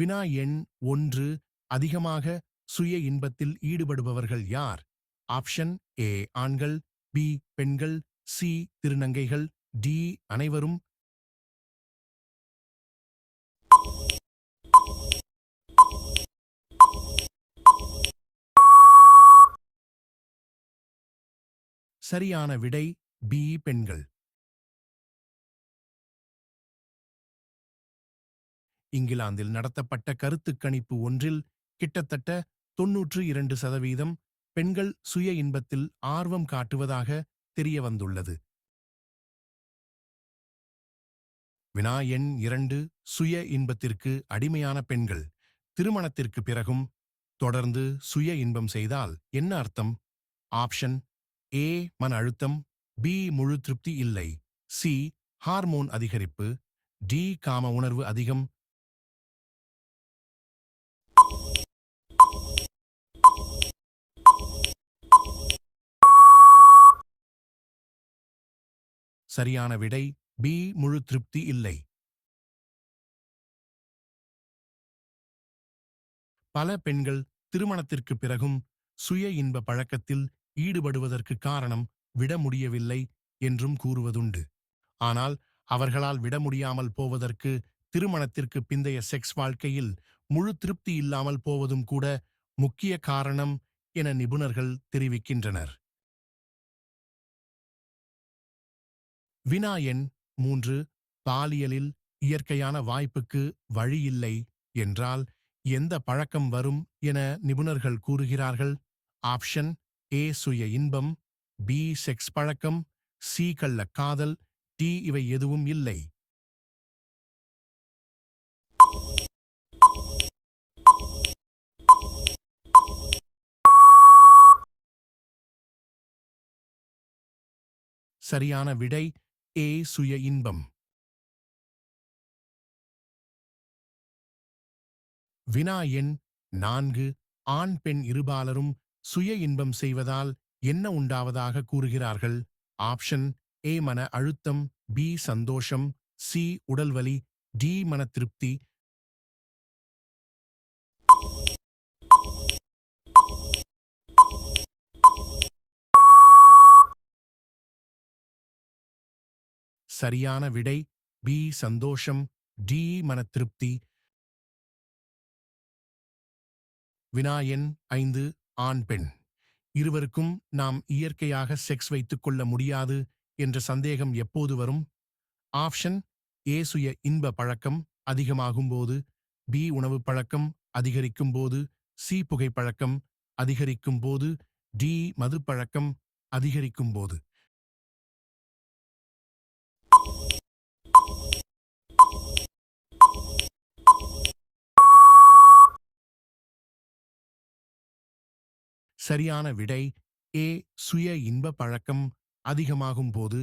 வினா எண் ஒன்று அதிகமாக சுய இன்பத்தில் ஈடுபடுபவர்கள் யார்? ஆப்ஷன் ஏ ஆண்கள் பி பெண்கள் சி திருநங்கைகள் டி அனைவரும். சரியான விடை பி பெண்கள். இங்கிலாந்தில் நடத்தப்பட்ட கருத்துக் கணிப்பு ஒன்றில் கிட்டத்தட்ட தொன்னூற்று இரண்டு சதவீதம் பெண்கள் சுய இன்பத்தில் ஆர்வம் காட்டுவதாக தெரிய வந்துள்ளது வினா எண் இரண்டு சுய இன்பத்திற்கு அடிமையான பெண்கள். திருமணத்திற்கு பிறகும் தொடர்ந்து சுய இன்பம் செய்தால் என்ன அர்த்தம்? ஆப்ஷன் ஏ மன அழுத்தம் பி முழு திருப்தி இல்லை சி ஹார்மோன் அதிகரிப்பு டி காம உணர்வு அதிகம் சரியான விடை பி முழு திருப்தி இல்லை. பல பெண்கள் திருமணத்திற்கு பிறகும் சுய இன்ப பழக்கத்தில் ஈடுபடுவதற்கு காரணம் விட முடியவில்லை என்றும் கூறுவதுண்டு. ஆனால் அவர்களால் விட முடியாமல் போவதற்கு திருமணத்திற்கு பிந்தைய செக்ஸ் வாழ்க்கையில் முழு திருப்தி இல்லாமல் போவதும் கூட முக்கிய காரணம் என நிபுணர்கள் தெரிவிக்கின்றனர். வினா எண் மூன்று பாலியலில் இயற்கையான வாய்ப்புக்கு வழியில்லை என்றால் எந்த பழக்கம் வரும் என நிபுணர்கள் கூறுகிறார்கள்? ஆப்ஷன் ஏ சுய இன்பம் பி செக்ஸ் பழக்கம் சி கள்ள காதல் டி இவை எதுவும் இல்லை. சரியான விடை ஏ சுய இன்பம். வினா எண் நான்கு. ஆண் பெண் இருபாலரும் சுய இன்பம் செய்வதால் என்ன உண்டாவதாக கூறுகிறார்கள்? ஆப்ஷன் ஏ மன அழுத்தம் பி சந்தோஷம் சி உடல்வலி டி மன திருப்தி சரியான விடை பி சந்தோஷம் டி மன திருப்தி வினா எண் ஐந்து ஆண் பெண். இருவருக்கும் நாம் இயற்கையாக செக்ஸ் வைத்துக் கொள்ள முடியாது என்ற சந்தேகம் எப்போது வரும்? ஆப்ஷன் ஏ சுய இன்ப பழக்கம் அதிகமாகும்போது பி உணவு பழக்கம் அதிகரிக்கும் போது சி புகைப்பழக்கம் அதிகரிக்கும் போது டி மது பழக்கம் அதிகரிக்கும் போது. சரியான விடை ஏ சுய இன்ப பழக்கம் அதிகமாகும் போது